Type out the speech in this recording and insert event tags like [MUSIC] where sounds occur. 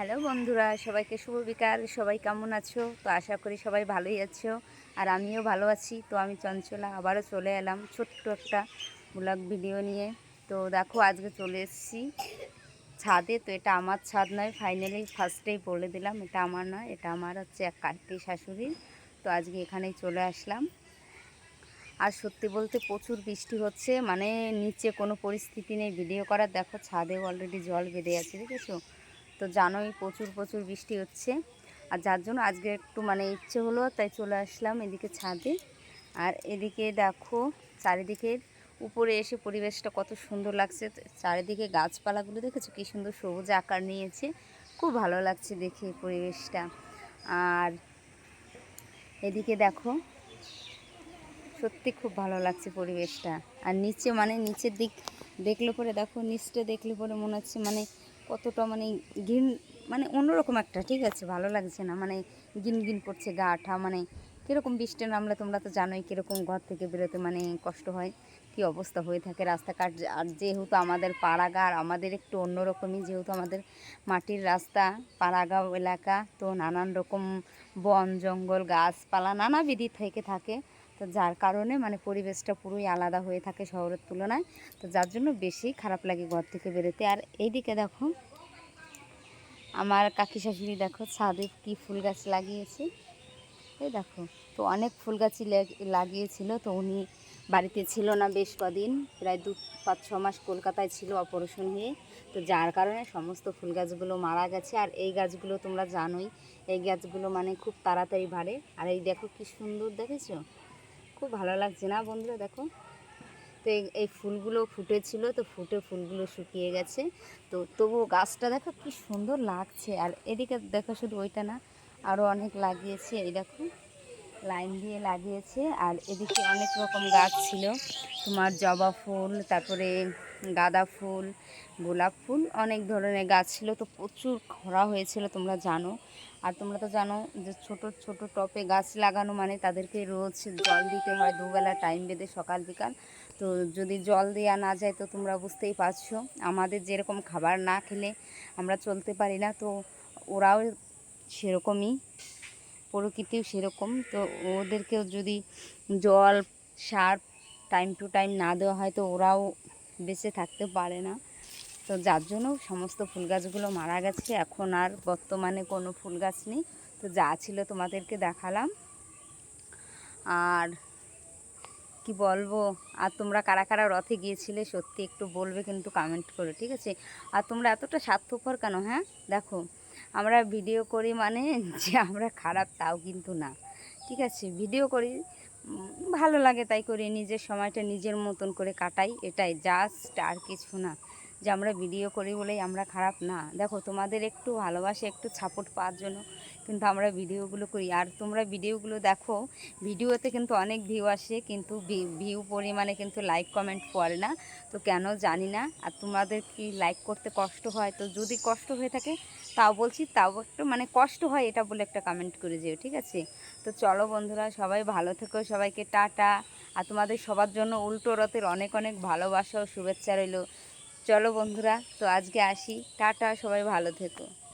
Hello বন্ধুরা, সবাইকে শুভ বিকাল। সবাই কেমন আছো? তো আশা করি সবাই ভালোই আছো আর আমিও ভালো আছি। তো আমি চঞ্চলা, আবারও চলে এলাম ছোট্ট একটা ব্লগ ভিডিও নিয়ে। তো দেখো, আজকে চলে এসেছি ছাদে। তো এটা আমার ছাদ নয় ফাইনালি ফার্স্টেই বলে দিলাম, এটা আমার নয়, এটা আমার হচ্ছে এক কাকি শাশুড়ির। তো আজকে এখানেই চলে আসলাম। আর সত্যি বলতে প্রচুর বৃষ্টি হচ্ছে মানে নিচে কোনো পরিস্থিতি নেই। ভিডিও করার দেখো ছাদেও অলরেডি জল বেঁধে আছে, দেখেছ? তো জানোই প্রচুর প্রচুর বৃষ্টি হচ্ছে। আর যার জন্য আজকে একটু মানে ইচ্ছে হলো, তাই চলে আসলাম এদিকে ছাদে। আর এদিকে দেখো চারিদিকের উপরে এসে পরিবেশটা কত সুন্দর লাগছে। চারিদিকে গাছপালাগুলো দেখেছ? কী সুন্দর সবুজ আকার নিয়েছে। খুব ভালো লাগছে দেখে পরিবেশটা। আর এদিকে দেখো, সত্যি খুব ভালো লাগছে পরিবেশটা। আর নিচে মানে নিচের দিক দেখলে পরে, দেখো নিচটা দেখলে পরে মনে হচ্ছে মানে কতটা মানে গিন মানে অন্যরকম একটা, ঠিক আছে? ভালো লাগছে না মানে গিন গিন করছে গা, আঠা মানে কীরকম বৃষ্টি নামলে তোমরা তো জানোই কীরকম ঘর থেকে বেরোতে মানে কষ্ট হয়, কি অবস্থা হয়ে থাকে রাস্তাঘাট। আর যেহেতু আমাদের পাড়াগার আমাদের একটু অন্যরকমই, যেহেতু আমাদের মাটির রাস্তা, পাড়াগাঁও এলাকা, তো নানান রকম বন, জঙ্গল, গাছপালা নানাবিধি থেকে থাকে। তো যার কারণে মানে পরিবেশটা পুরোই আলাদা হয়ে থাকে শহরের তুলনায়। তো যার জন্য বেশি খারাপ লাগে ঘর থেকে বেরোতে। আর এইদিকে দেখো, আমার কাকি শাশুড়ি দেখো, ছাদে কি ফুল গাছ লাগিয়েছে। এই দেখো, তো অনেক ফুল গাছই লাগিয়েছিল। তো উনি বাড়িতে ছিল না বেশ কদিন, প্রায় দু, পাঁচ, ছ মাস কলকাতায় ছিল অপারেশন হয়ে তো যার কারণে সমস্ত ফুল গাছগুলো মারা গেছে। আর এই গাছগুলো তোমরা জানোই, এই গাছগুলো মানে খুব তাড়াতাড়ি বাড়ে। আর এই দেখো কি সুন্দর, দেখেছ? খুব ভালো লাগছে না বন্ধুরা, দেখো। তো এই- ফুলগুলো ফুটেছিল, তো ফুটে ফুলগুলো শুকিয়ে গেছে। তো তবুও গাছটা দেখো কি সুন্দর লাগছে। আর এদিকে দেখো শুধু ওইটা না আরও অনেক লাগিয়েছে, এই দেখো। লাইন দিয়ে লাগিয়েছে। আর এদিকে অনেক রকম গাছ ছিল। তোমার জবা ফুল, তারপরে গাঁদা ফুল, গোলাপ ফুল, অনেক ধরনের গাছ ছিল। তো প্রচুর খরা হয়েছিল, তোমরা জানো। আর তোমরা তো জানো যে ছোট ছোট টপে গাছ লাগানো মানে তাদেরকে রোজ জল দিতে হয়, দুবেলা টাইম বেঁধে সকাল বিকাল। তো যদি জল দেওয়া না যায় তো তোমরা বুঝতেই পারছ। আমাদের যেরকম খাবার না খেলে আমরা চলতে পারি না। তো ওরাও সেরকমই। প্রকৃতিও সেরকম। তো ওদেরকেও যদি জল, সার টাইম টু টাইম না দেওয়া হয়, তো ওরাও বেঁচে থাকতে পারে না। তো যার জন্য সমস্ত ফুল গাছগুলো মারা গেছে। এখন আর বর্তমানে কোনো ফুল গাছ নেই। তো যা ছিল তোমাদেরকে দেখালাম। আর কি বলব, আর তোমরা কারা কারা রথে গিয়েছিলে সত্যি একটু বলবে, কিন্তু কমেন্ট করে, ঠিক আছে? আর তোমরা এতটা স্বার্থপর কেন হ্যাঁ? দেখো আমরা ভিডিও করি মানে [LAUGHS] যে আমরা খারাপ তাও কিন্তু না। ঠিক আছে? ভিডিও করি ভালো লাগে তাই করি। নিজের সময়টা নিজের মতন করে কাটাই, এটাই। জাস্ট আর কিছু না। যে আমরা ভিডিও করি বলেই আমরা খারাপ, না। দেখো, তোমাদের একটু ভালোবাসে, একটু সাপোর্ট পাওয়ার জন্য কিন্তু আমরা ভিডিওগুলো করি। আর তোমরা ভিডিওগুলো দেখো ভিডিওতে কিন্তু অনেক ভিউ আসে, কিন্তু ভিউ পরিমাণে কিন্তু লাইক কমেন্ট পড়ে না। তো কেন জানি না। আর তোমাদের কি লাইক করতে কষ্ট হয়? তো যদি কষ্ট হয়ে থাকে, তাও বলছি, তাও একটু মানে কষ্ট হয় এটা বলে একটা কমেন্ট করে যেও, ঠিক আছে? তো চলো বন্ধুরা, সবাই ভালো থেকো, সবাইকে টাটা। আর তোমাদের সবার জন্য উল্টো রথের অনেক অনেক ভালোবাসা ও শুভেচ্ছা রইল। চলো বন্ধুরা তো আজকে আসি। টাটা সবাই ভালো থেকো।